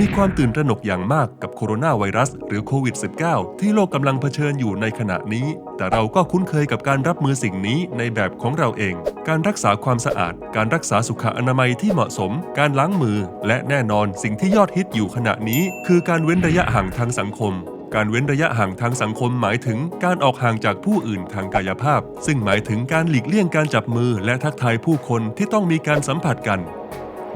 มีความตื่นตระหนกอย่างมากกับโคโรนาไวรัสหรือโควิด -19 ที่โลกกำลังเผชิญอยู่ในขณะนี้ แต่เราก็คุ้นเคยกับการรับมือสิ่งนี้ในแบบของเราเอง การรักษาความสะอาด การรักษาสุขอนามัยที่เหมาะสม การล้างมือ และแน่นอนสิ่งที่ยอดฮิตอยู่ขณะนี้ คือการเว้นระยะห่างทางสังคมการเว้นระยะห่างทางสังคมหมายถึงการออกห่างจากผู้อื่นทางกายภาพ ซึ่งหมายถึงการหลีกเลี่ยงการจับมือและทักทายผู้คนที่ต้องมีการสัมผัสกัน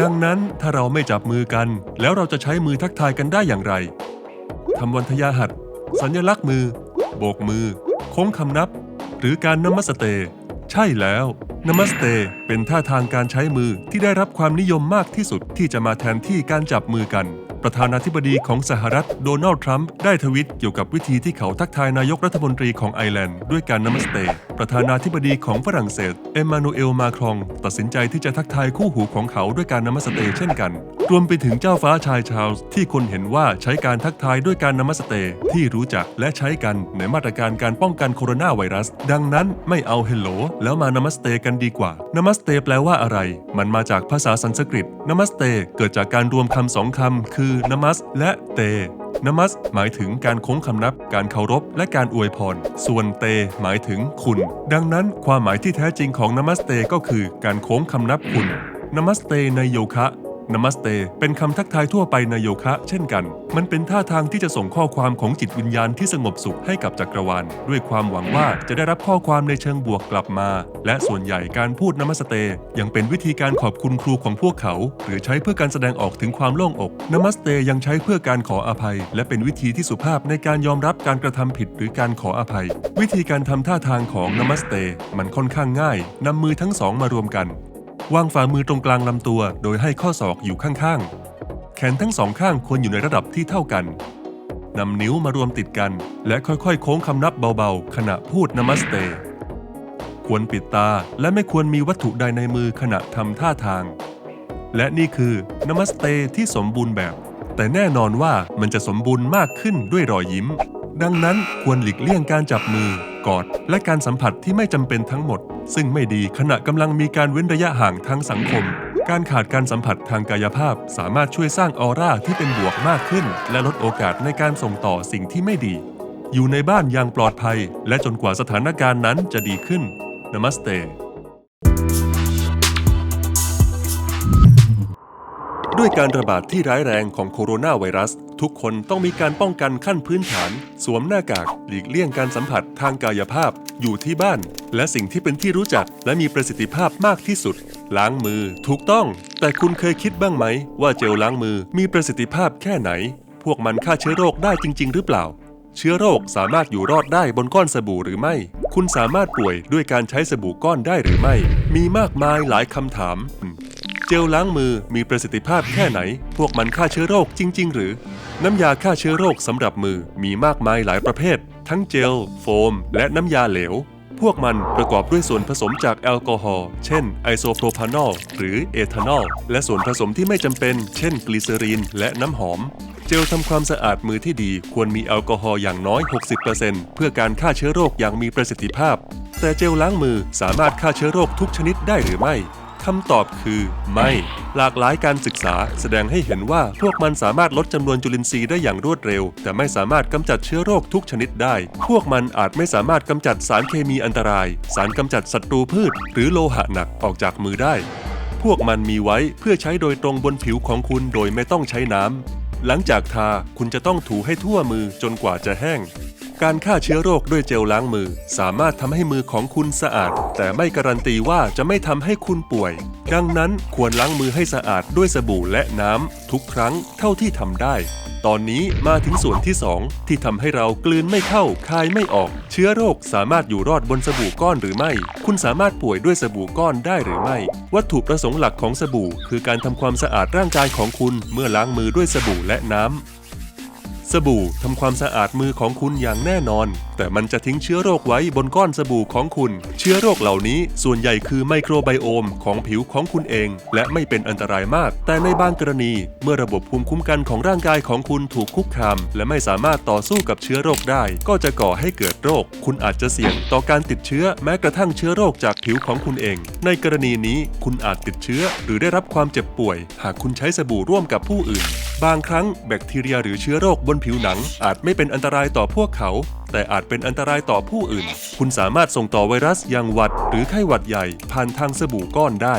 ดังนั้นถ้าเราไม่จับมือกัน แล้วเราจะใช้มือทักทายกันได้อย่างไรทำวันทยาหัดสัญลักษณ์มือ โบกมือ โค้งคำนับ หรือการนมัสเต ใช่แล้วนมัสเตเป็นท่าทางการใช้มือที่ได้รับความนิยมมากที่สุดที่จะมาแทนที่การจับมือกัน ประธานาธิบดีของสหรัฐโดนัลด์ทรัมป์ได้ทวิตเกี่ยวกับวิธีที่เขาทักทายนายกรัฐมนตรีของไอร์แลนด์ด้วยการนมัสเตประธานาธิบดีของฝรั่งเศส เอมมานูเอลมาครอง ตัดสินใจที่จะทักทายคู่หูของเขาด้วยการนมัสเตเช่นกัน รวมไปถึงเจ้าฟ้าชายชาลส์ที่คนเห็นว่าใช้การทักทายด้วยการนมัสเตที่รู้จักและใช้กันในมาตรการการป้องกันโคโรนาไวรัส ดังนั้นไม่เอาเฮลโลแล้วมานมัสเตกันดีกว่านมัสเตแปลว่าอะไร มันมาจากภาษาสันสกฤตนมัสเตเกิดจากการรวมคำสองคำคือนมัสและเตนมัสหมายถึงการโค้งคำนับ การเคารพ และการอวยพร ส่วนเต หมายถึงคุณ ดังนั้นความหมายที่แท้จริงของนมัสเตก็คือการโค้งคำนับคุณนมัสเตในโยคะ นมัสเตเป็นคำทักทายทั่วไปในโยคะ เช่นกัน มันเป็นท่าทางที่จะส่งข้อความของจิตวิญญาณที่สงบสุขให้กับจักรวาล ด้วยความหวังว่าจะได้รับข้อความในเชิงบวกกลับมา และส่วนใหญ่การพูดนมัสเตยังเป็นวิธีการขอบคุณครูของพวกเขา หรือใช้เพื่อการแสดงออกถึงความโล่งอกนมัสเตยังใช้เพื่อการขออภัย และเป็นวิธีที่สุภาพในการยอมรับการกระทำผิดหรือการขออภัย วิธีการทำท่าทางของนมัสเตมันค่อนข้างง่ายนำมือทั้งสองมารวมกัน วางฝ่ามือตรงกลางลำตัว โดยให้ข้อศอกอยู่ข้างๆ แขนทั้งสองข้างควรอยู่ในระดับที่เท่ากันนำนิ้วมารวมติดกัน และค่อยๆ โค้งคำนับเบาๆ ขณะพูดนมัสเต ควรปิดตาและไม่ควรมีวัตถุใดในมือขณะทำท่าทาง และนี่คือนมัสเตที่สมบูรณ์แบบ แต่แน่นอนว่ามันจะสมบูรณ์มากขึ้นด้วยรอยยิ้ม ดังนั้นควรหลีกเลี่ยงการจับมือกอด และการสัมผัสที่ไม่จำเป็นทั้งหมด ซึ่งไม่ดีขณะกำลังมีการเว้นระยะห่างทางสังคม การขาดการสัมผัสทางกายภาพ สามารถช่วยสร้างออร่าที่เป็นบวกมากขึ้น และลดโอกาสในการส่งต่อสิ่งที่ไม่ดี อยู่ในบ้านอย่างปลอดภัย และจนกว่าสถานการณ์นั้นจะดีขึ้นนมัสเตด้วยการระบาดที่ร้ายแรงของโคโรนาไวรัส ทุกคนต้องมีการป้องกันขั้นพื้นฐาน สวมหน้ากาก หลีกเลี่ยงการสัมผัสทางกายภาพ อยู่ที่บ้าน และสิ่งที่เป็นที่รู้จักและมีประสิทธิภาพมากที่สุด ล้างมือ ถูกต้อง แต่คุณเคยคิดบ้างไหม ว่าเจลล้างมือมีประสิทธิภาพแค่ไหน พวกมันฆ่าเชื้อโรคได้จริง ๆ หรือเปล่า เชื้อโรคสามารถอยู่รอดได้บนก้อนสบู่หรือไม่ คุณสามารถป่วยด้วยการใช้สบู่ก้อนได้หรือไม่ มีมากมายหลายคำถาม เจลล้างมือมีประสิทธิภาพแค่ไหน พวกมันฆ่าเชื้อโรคจริง ๆ หรือ น้ำยาฆ่าเชื้อโรคสำหรับมือมีมากมายหลายประเภท ทั้งเจล โฟม และน้ำยาเหลว พวกมันประกอบด้วยส่วนผสมจากแอลกอฮอล์ เช่น ไอโซโพรพานอล หรือเอทานอล และส่วนผสมที่ไม่จำเป็น เช่น กลีเซอรีน และน้ำหอมเจลทำความสะอาดมือที่ดีควรมีแอลกอฮอล์อย่างน้อย 60%เพื่อการฆ่าเชื้อโรคอย่างมีประสิทธิภาพ แต่เจลล้างมือสามารถฆ่าเชื้อโรคทุกชนิดได้หรือไม่ คำตอบคือ ไม่ หลากหลายการศึกษาแสดงให้เห็นว่าพวกมันสามารถลดจำนวนจุลินทรีย์ได้อย่างรวดเร็ว แต่ไม่สามารถกำจัดเชื้อโรคทุกชนิดได้ พวกมันอาจไม่สามารถกำจัดสารเคมีอันตราย สารกำจัดศัตรูพืช หรือโลหะหนักออกจากมือได้ พวกมันมีไว้เพื่อใช้โดยตรงบนผิวของคุณโดยไม่ต้องใช้น้ำหลังจากทาคุณจะต้องถูให้ทั่วมือจนกว่าจะแห้ง การฆ่าเชื้อโรคด้วยเจลล้างมือ สามารถทำให้มือของคุณสะอาด แต่ไม่การันตีว่าจะไม่ทำให้คุณป่วย ดังนั้นควรล้างมือให้สะอาดด้วยสบู่และน้ำทุกครั้งเท่าที่ทำได้ ตอนนี้มาถึงส่วนที่ 2 ที่ทำให้เรากลืนไม่เข้าคายไม่ออก เชื้อโรคสามารถอยู่รอดบนสบู่ก้อนหรือไม่ คุณสามารถป่วยด้วยสบู่ก้อนได้หรือไม่ วัตถุประสงค์หลักของสบู่ คือการทำความสะอาดร่างกายของคุณเมื่อล้างมือด้วยสบู่และน้ำ สบู่ทำความสะอาดมือของคุณอย่างแน่นอน แต่มันจะทิ้งเชื้อโรคไว้บนก้อนสบู่ของคุณ เชื้อโรคเหล่านี้ส่วนใหญ่คือไมโครไบโอมของผิวของคุณเอง และไม่เป็นอันตรายมาก แต่ในบางกรณี เมื่อระบบภูมิคุ้มกันของร่างกายของคุณถูกคุกคาม และไม่สามารถต่อสู้กับเชื้อโรคได้ ก็จะก่อให้เกิดโรค คุณอาจจะเสี่ยงต่อการติดเชื้อแม้กระทั่งเชื้อโรคจากผิวของคุณเอง ในกรณีนี้คุณอาจติดเชื้อ หรือได้รับความเจ็บป่วย หากคุณใช้สบู่ร่วมกับผู้อื่น บางครั้งแบคทีเรียหรือเชื้อโรคบนผิวหนัง อาจไม่เป็นอันตรายต่อพวกเขา แต่อาจเป็นอันตรายต่อผู้อื่น คุณสามารถส่งต่อไวรัสอย่างหวัดหรือไข้หวัดใหญ่ ผ่านทางสบู่ก้อนได้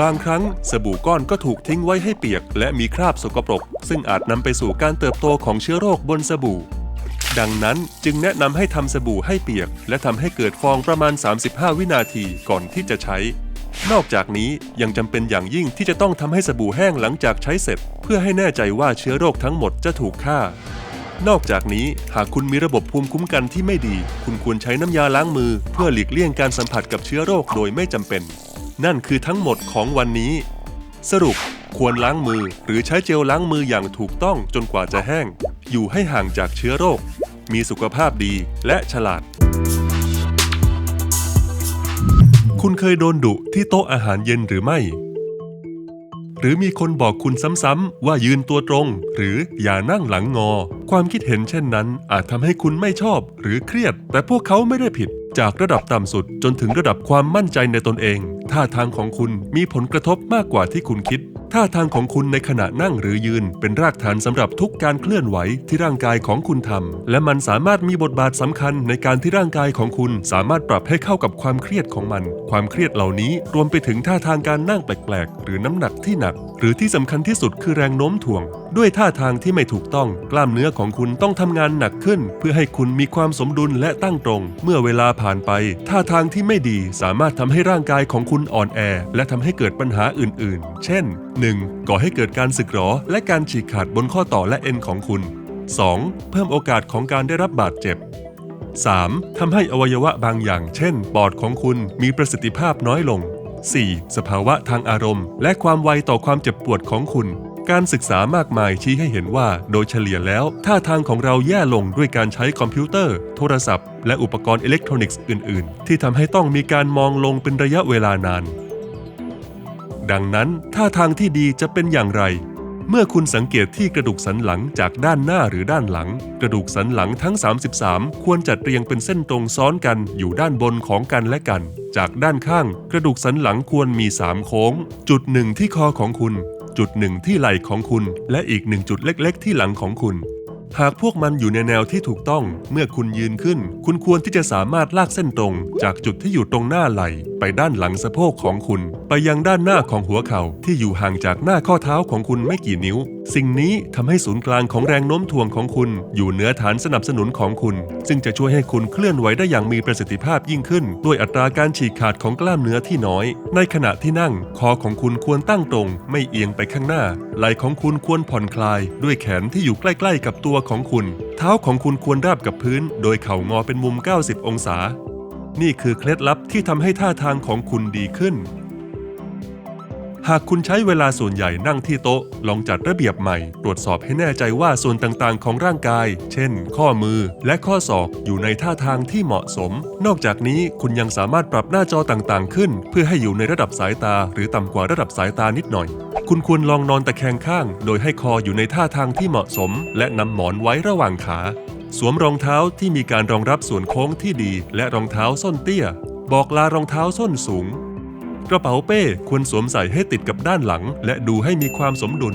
บางครั้งสบู่ก้อนก็ถูกทิ้งไว้ให้เปียก และมีคราบสกปรก ซึ่งอาจนำไปสู่การเติบโตของเชื้อโรคบนสบู่ ดังนั้นจึงแนะนำให้ทำสบู่ให้เปียก และทำให้เกิดฟองประมาณ 35 วินาทีก่อนที่จะใช้นอกจากนี้ยังจำเป็นอย่างยิ่งที่จะต้องทำให้สบู่แห้งหลังจากใช้เสร็จ เพื่อให้แน่ใจว่าเชื้อโรคทั้งหมดจะถูกฆ่า นอกจากนี้หากคุณมีระบบภูมิคุ้มกันที่ไม่ดี คุณควรใช้น้ำยาล้างมือ เพื่อหลีกเลี่ยงการสัมผัสกับเชื้อโรคโดยไม่จำเป็น นั่นคือทั้งหมดของวันนี้ สรุป ควรล้างมือหรือใช้เจลล้างมืออย่างถูกต้องจนกว่าจะแห้ง อยู่ให้ห่างจากเชื้อโรค มีสุขภาพดีและฉลาด คุณเคยโดนดุที่โต๊ะอาหารเย็นหรือไม่ หรือมีคนบอกคุณซ้ำๆว่ายืนตัวตรง หรืออย่านั่งหลังงอ ความคิดเห็นเช่นนั้น อาจทำให้คุณไม่ชอบหรือเครียด แต่พวกเขาไม่ได้ผิด จากระดับต่ำสุดจนถึงระดับความมั่นใจในตนเองท่าทางของคุณมีผลกระทบมากกว่าที่คุณคิด ท่าทางของคุณในขณะนั่งหรือยืน เป็นรากฐานสำหรับทุกการเคลื่อนไหวที่ร่างกายของคุณทำและมันสามารถมีบทบาทสำคัญในการที่ร่างกายของคุณสามารถปรับให้เข้ากับความเครียดของมัน ความเครียดเหล่านี้รวมไปถึงท่าทางการนั่งแปลกๆ หรือน้ำหนักที่หนัก หรือที่สำคัญที่สุดคือแรงโน้มถ่วง ด้วยท่าทางที่ไม่ถูกต้องกล้ามเนื้อของคุณต้องทำงานหนักขึ้น เพื่อให้คุณมีความสมดุลและตั้งตรง เมื่อเวลาผ่านไป ท่าทางที่ไม่ดีสามารถทำให้ร่างกายของคุณอ่อนแอ และทำให้เกิดปัญหาอื่น ๆ เช่น 1. ก่อให้เกิดการสึกหรอ และการฉีกขาดบนข้อต่อและเอ็นของคุณ 2. เพิ่มโอกาสของการได้รับบาดเจ็บ 3. ทำให้อวัยวะบางอย่าง เช่น ปอดของคุณมีประสิทธิภาพน้อยลง 4. สภาวะทางอารมณ์ และความไวต่อความเจ็บปวดของคุณ การศึกษามากมายชี้ให้เห็นว่า โดยเฉลี่ยแล้วท่าทางของเราแย่ลงด้วยการใช้คอมพิวเตอร์ โทรศัพท์ และอุปกรณ์อิเล็กทรอนิกส์อื่น ๆ ที่ทำให้ต้องมีการมองลงเป็นระยะเวลานาน ดังนั้นท่าทางที่ดีจะเป็นอย่างไร เมื่อคุณสังเกตที่กระดูกสันหลังจากด้านหน้าหรือด้านหลัง กระดูกสันหลังทั้ง 33 ควรจัดเรียงเป็นเส้นตรงซ้อนกันอยู่ด้านบนของกันและกัน จากด้านข้าง กระดูกสันหลังควรมี 3 โค้ง จุดหนึ่งที่คอของคุณ จุดหนึ่งที่ไหล่ของคุณ และอีกหนึ่งจุดเล็กๆ ที่หลังของคุณ หากพวกมันอยู่ในแนวที่ถูกต้อง เมื่อคุณยืนขึ้น คุณควรที่จะสามารถลากเส้นตรง จากจุดที่อยู่ตรงหน้าไหล่ ไปด้านหลังสะโพกของคุณ ไปยังด้านหน้าของหัวเข่าที่อยู่ห่างจากหน้าข้อเท้าของคุณไม่กี่นิ้วสิ่งนี้ทำให้ศูนย์กลางของแรงโน้มถ่วงของคุณ อยู่เหนือฐานสนับสนุนของคุณ ซึ่งจะช่วยให้คุณเคลื่อนไหวได้อย่างมีประสิทธิภาพยิ่งขึ้น ด้วยอัตราการฉีกขาดของกล้ามเนื้อที่น้อย ในขณะที่นั่ง คอของคุณควรตั้งตรง ไม่เอียงไปข้างหน้า ไหล่ของคุณควรผ่อนคลาย ด้วยแขนที่อยู่ใกล้ ๆ กับตัวของคุณ เท้าของคุณควรราบกับพื้น โดยเข่างอเป็นมุม 90 องศา นี่คือเคล็ดลับที่ทำให้ท่าทางของคุณดีขึ้น หากคุณใช้เวลาส่วนใหญ่นั่งที่โต๊ะ ลองจัดระเบียบใหม่ ตรวจสอบให้แน่ใจว่าส่วนต่างๆ ของร่างกาย เช่น ข้อมือและข้อศอกอยู่ในท่าทางที่เหมาะสม นอกจากนี้คุณยังสามารถปรับหน้าจอต่างๆ ขึ้น เพื่อให้อยู่ในระดับสายตา หรือต่ำกว่าระดับสายตานิดหน่อย คุณควรลองนอนตะแคงข้าง โดยให้คออยู่ในท่าทางที่เหมาะสม และนำหมอนไว้ระหว่างขา สวมรองเท้าที่มีการรองรับส่วนโค้งที่ดี และรองเท้าส้นเตี้ย บอกลารองเท้าส้นสูง กระเป๋าเป้ควรสวมใส่ให้ติดกับด้านหลัง และดูให้มีความสมดุล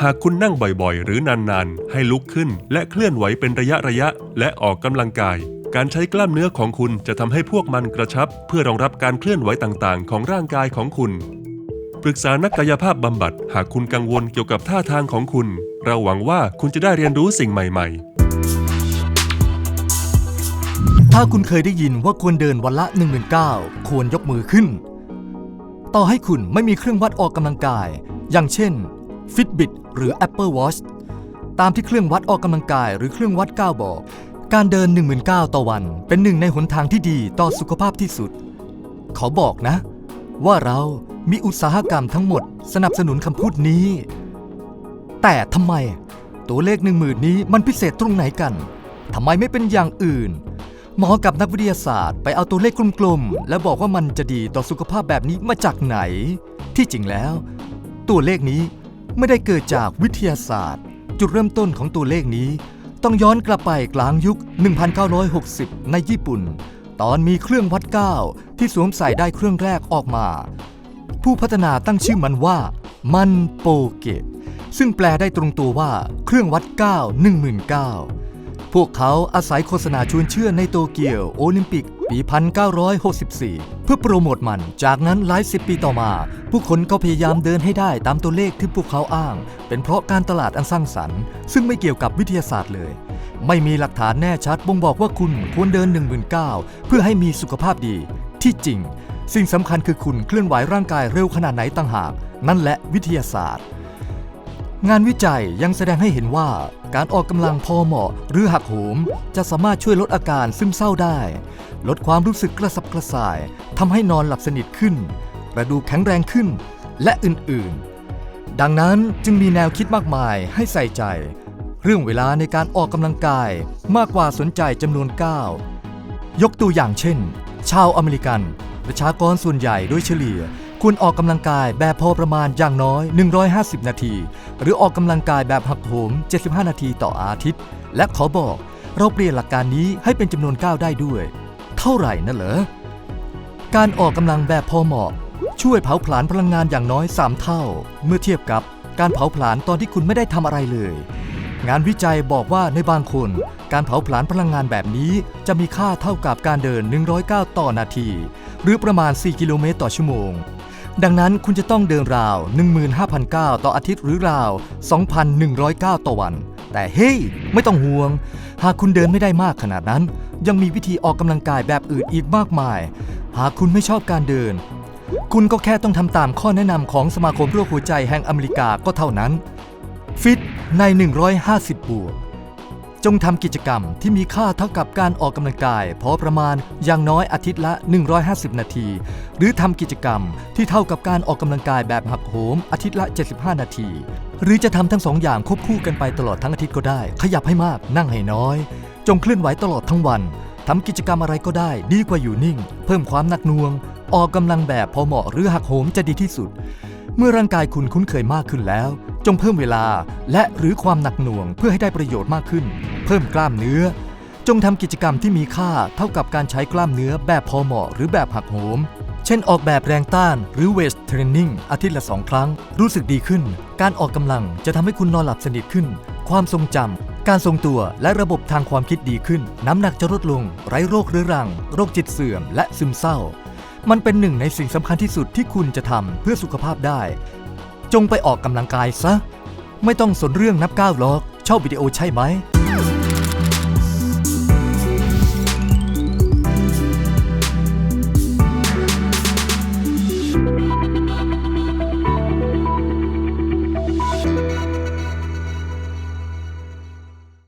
หากคุณนั่งบ่อยๆ หรือนานๆ ให้ลุกขึ้น และเคลื่อนไหวเป็นระยะระยะ และออกกำลังกาย การใช้กล้ามเนื้อของคุณจะทำให้พวกมันกระชับ เพื่อรองรับการเคลื่อนไหวต่างๆ ของร่างกายของคุณ ปรึกษานักกายภาพบำบัด หากคุณกังวลเกี่ยวกับท่าทางของคุณ เราหวังว่าคุณจะได้เรียนรู้สิ่งใหม่ ๆ ถ้าคุณเคยได้ยินว่าควรเดินวันละ19,000ควรยกมือขึ้น ต่อให้คุณไม่มีเครื่องวัดออกกำลังกาย อย่างเช่น Fitbit หรือ Apple Watch ตามที่เครื่องวัดออกกำลังกายหรือเครื่องวัดก้าวบอก การเดิน 19,000ต่อวันเป็นหนึ่งในหนทางที่ดีต่อสุขภาพที่สุด ขอบอกนะ ว่าเรามีอุตสาหกรรมทั้งหมดสนับสนุนคำพูดนี้ แต่ทำไม ตัวเลขหนึ่งหมื่นนี้มันพิเศษตรงไหนกันทำไมไม่เป็นอย่างอื่น หมอกับนักวิทยาศาสตร์ไปเอาตัวเลขกลมๆ แล้วบอกว่ามันจะดีต่อสุขภาพแบบนี้มาจากไหน ที่จริงแล้ว ตัวเลขนี้ไม่ได้เกิดจากวิทยาศาสตร์ จุดเริ่มต้นของตัวเลขนี้ ต้องย้อนกลับไปกลางยุค 1960 ในญี่ปุ่น ตอนมีเครื่องวัดก้าวที่สวมใส่ได้เครื่องแรกออกมา ผู้พัฒนาตั้งชื่อมันว่า มันโปเกะซึ่งแปลได้ตรงตัวว่าเครื่องวัดก้าว19,000 พวกเขาอาศัยโฆษณาชวนเชื่อในโตเกียวโอลิมปิก ปี 1964 เพื่อโปรโมทมัน จากนั้นหลายสิบปีต่อมา ผู้คนก็พยายามเดินให้ได้ตามตัวเลขที่พวกเขาอ้าง เป็นเพราะการตลาดอันสร้างสรรค์ ซึ่งไม่เกี่ยวกับวิทยาศาสตร์เลย ไม่มีหลักฐานแน่ชัดบ่งบอกว่าคุณควรเดิน 19,000 เพื่อให้มีสุขภาพดี ที่จริง สิ่งสำคัญคือคุณเคลื่อนไหวร่างกายเร็วขนาดไหนต่างหาก นั่นแหละวิทยาศาสตร์ งานวิจัยยังแสดงให้เห็นว่าการออกกำลังพอเหมาะ หรือหักโหม จะสามารถช่วยลดอาการซึมเศร้าได้ ลดความรู้สึกกระสับกระส่ายทำให้นอนหลับสนิทขึ้น กระดูกแข็งแรงขึ้น และอื่นๆ ดังนั้นจึงมีแนวคิดมากมายให้ใส่ใจ เรื่องเวลาในการออกกำลังกายมากกว่าสนใจจำนวนก้าวยกตัวอย่างเช่น ชาวอเมริกัน ประชากรส่วนใหญ่โดยเฉลี่ย ควรออกกำลังกายแบบพอประมาณอย่างน้อย 150 นาที หรือออกกำลังกายแบบหักโหม 75 นาทีต่ออาทิตย์ และขอบอก เราเปลี่ยนหลักการนี้ให้เป็นจำนวนก้าวได้ด้วย เท่าไหร่นะเหรอ การออกกำลังแบบพอเหมาะ ช่วยเผาผลาญพลังงานอย่างน้อย 3 เท่า เมื่อเทียบกับการเผาผลาญตอนที่คุณไม่ได้ทำอะไรเลย งานวิจัยบอกว่าในบางคน การเผาผลาญพลังงานแบบนี้ จะมีค่าเท่ากับการเดิน 109 ต่อนาที หรือประมาณ 4 กิโลเมตรต่อชั่วโมง ดังนั้นคุณจะต้องเดินราว 15,009 ต่ออาทิตย์หรือราว 2,109 ต่อวัน แต่เฮ้ย ไม่ต้องห่วง หากคุณเดินไม่ได้มากขนาดนั้น ยังมีวิธีออกกำลังกายแบบอื่นอีกมากมาย หากคุณไม่ชอบการเดิน คุณก็แค่ต้องทำตามข้อแนะนำของสมาคมโรคหัวใจแห่งอเมริกาก็เท่านั้น ฟิตใน 150 บวก จงทำกิจกรรมที่มีค่าเท่ากับการออกกำลังกายพอประมาณอย่างน้อยอาทิตย์ละ 150 นาที หรือทำกิจกรรมที่เท่ากับการออกกำลังกายแบบหักโหมอาทิตย์ละ 75 นาที หรือจะทำทั้งสองอย่างควบคู่กันไปตลอดทั้งอาทิตย์ก็ได้ ขยับให้มาก นั่งให้น้อย จงเคลื่อนไหวตลอดทั้งวันทำกิจกรรมอะไรก็ได้ดีกว่าอยู่นิ่ง เพิ่มความหนักหน่วง ออกกำลังแบบพอเหมาะหรือหักโหมจะดีที่สุด เมื่อร่างกายคุณคุ้นเคยมากขึ้นแล้ว จงเพิ่มเวลาและหรือความหนักหน่วงเพื่อให้ได้ประโยชน์มากขึ้น พิ่มกล้ามเนื้อ จงทำกิจกรรมที่มีค่าเท่ากับการใช้กล้ามเนื้อแบบพอเหมาะหรือแบบหักโหม เช่นออกแบบแรงต้านหรือเวสเทรนนิ่งอาทิตย์ละสองครั้ง รู้สึกดีขึ้น การออกกำลังจะทำให้คุณนอนหลับสนิทขึ้น ความทรงจำการทรงตัวและระบบทางความคิดดีขึ้น น้ำหนักจะลดลง ไร้โรคเรื้อรัง โรคจิตเสื่อม และซึมเศร้า มันเป็นหนึ่งในสิ่งสำคัญที่สุดที่คุณจะทำเพื่อสุขภาพได้ จงไปออกกำลังกายซะไม่ต้องสนเรื่องนับก้าวหรอก ชอบวิดีโอใช่ไหม